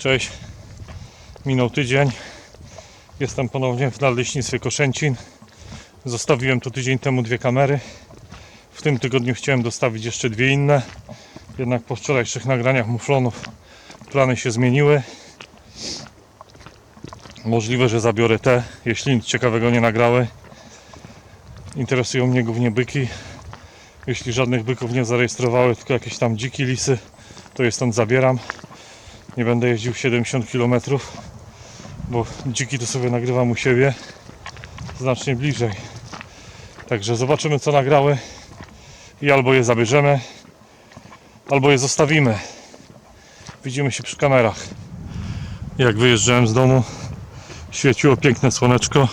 Cześć. Minął tydzień. Jestem ponownie w Nadleśnictwie Koszęcin. Zostawiłem tu tydzień temu dwie kamery. W tym tygodniu chciałem dostawić jeszcze dwie inne. Jednak po wczorajszych nagraniach muflonów plany się zmieniły. Możliwe, że zabiorę te, jeśli nic ciekawego nie nagrały. Interesują mnie głównie byki. Jeśli żadnych byków nie zarejestrowały, tylko jakieś tam dziki lisy, to je stąd zabieram. Nie będę jeździł 70 km, bo dziki to sobie nagrywam u siebie znacznie bliżej. Także zobaczymy co nagrały i albo je zabierzemy, albo je zostawimy. Widzimy się przy kamerach. Jak wyjeżdżałem z domu, świeciło piękne słoneczko.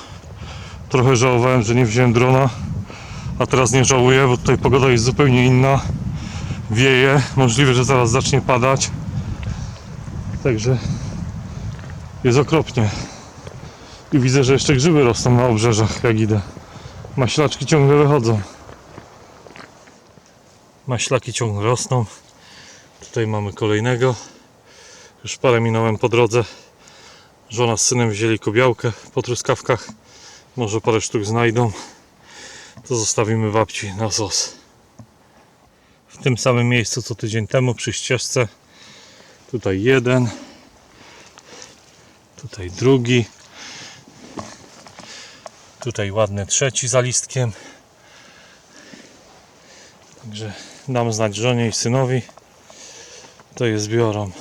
Trochę żałowałem, że nie wziąłem drona, a teraz nie żałuję, bo tutaj pogoda jest zupełnie inna. Wieje, możliwe, że zaraz zacznie padać. Także jest okropnie. I widzę, że jeszcze grzyby rosną na obrzeżach, jak idę. Maślaczki ciągle wychodzą. Maślaki ciągle rosną. Tutaj mamy kolejnego. Już parę minąłem po drodze. Żona z synem wzięli kobiałkę po truskawkach. Może parę sztuk znajdą. To zostawimy babci na sos. W tym samym miejscu co tydzień temu przy ścieżce. Tutaj jeden. Tutaj drugi. Tutaj ładny trzeci za listkiem. Także dam znać żonie i synowi. To je zbiorą.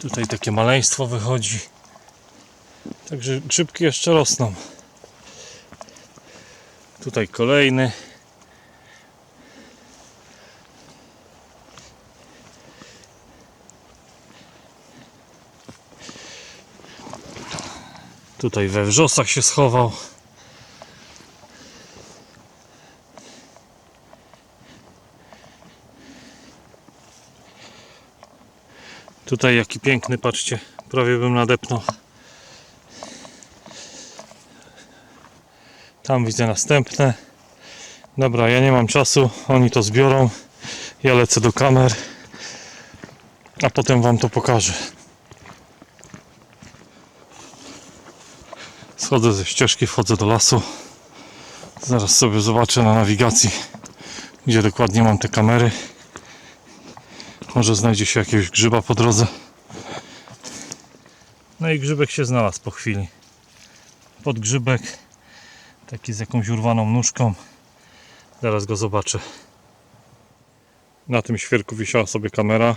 Tutaj takie maleństwo wychodzi. Także grzybki jeszcze rosną. Tutaj kolejny. Tutaj we wrzosach się schował. Tutaj jaki piękny, patrzcie, prawie bym nadepnął. Tam widzę następne. Dobra, ja nie mam czasu, oni to zbiorą. Ja lecę do kamer, a potem Wam to pokażę. Schodzę ze ścieżki, wchodzę do lasu. Zaraz sobie zobaczę na nawigacji, gdzie dokładnie mam te kamery. Może znajdzie się jakiegoś grzyba po drodze. No i grzybek się znalazł po chwili. Podgrzybek, taki z jakąś urwaną nóżką. Zaraz go zobaczę. Na tym świerku wisiała sobie kamera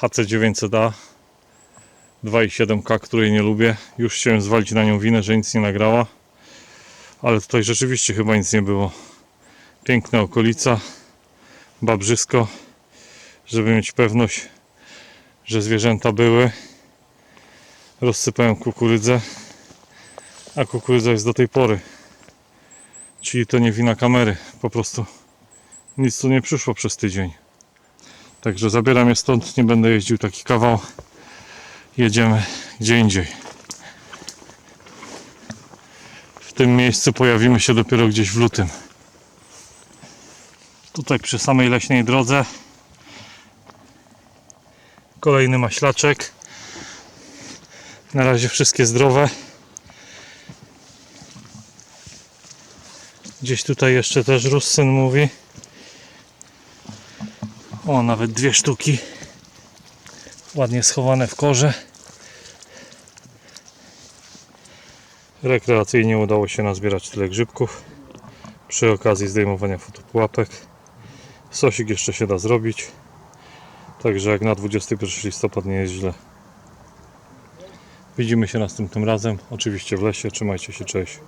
HC900A 2,7K, której nie lubię. Już chciałem zwalić na nią winę, że nic nie nagrała. Ale tutaj rzeczywiście chyba nic nie było. Piękna okolica, babrzysko, żeby mieć pewność, że zwierzęta były. Rozsypałem kukurydzę, a kukurydza jest do tej pory. Czyli to nie wina kamery, po prostu nic tu nie przyszło przez tydzień. Także zabieram je stąd, nie będę jeździł taki kawał jedziemy gdzie indziej. W tym miejscu pojawimy się dopiero gdzieś w lutym. Tutaj przy samej leśnej drodze kolejny maślaczek. Na razie wszystkie zdrowe. Gdzieś tutaj jeszcze też rósł, syn mówi. O, nawet dwie sztuki ładnie schowane w korze. Rekreacyjnie udało się nazbierać tyle grzybków przy okazji zdejmowania fotopułapek. Sosik jeszcze się da zrobić. Także jak na 21 listopad nie jest źle. Widzimy się następnym razem, oczywiście w lesie. Trzymajcie się, cześć.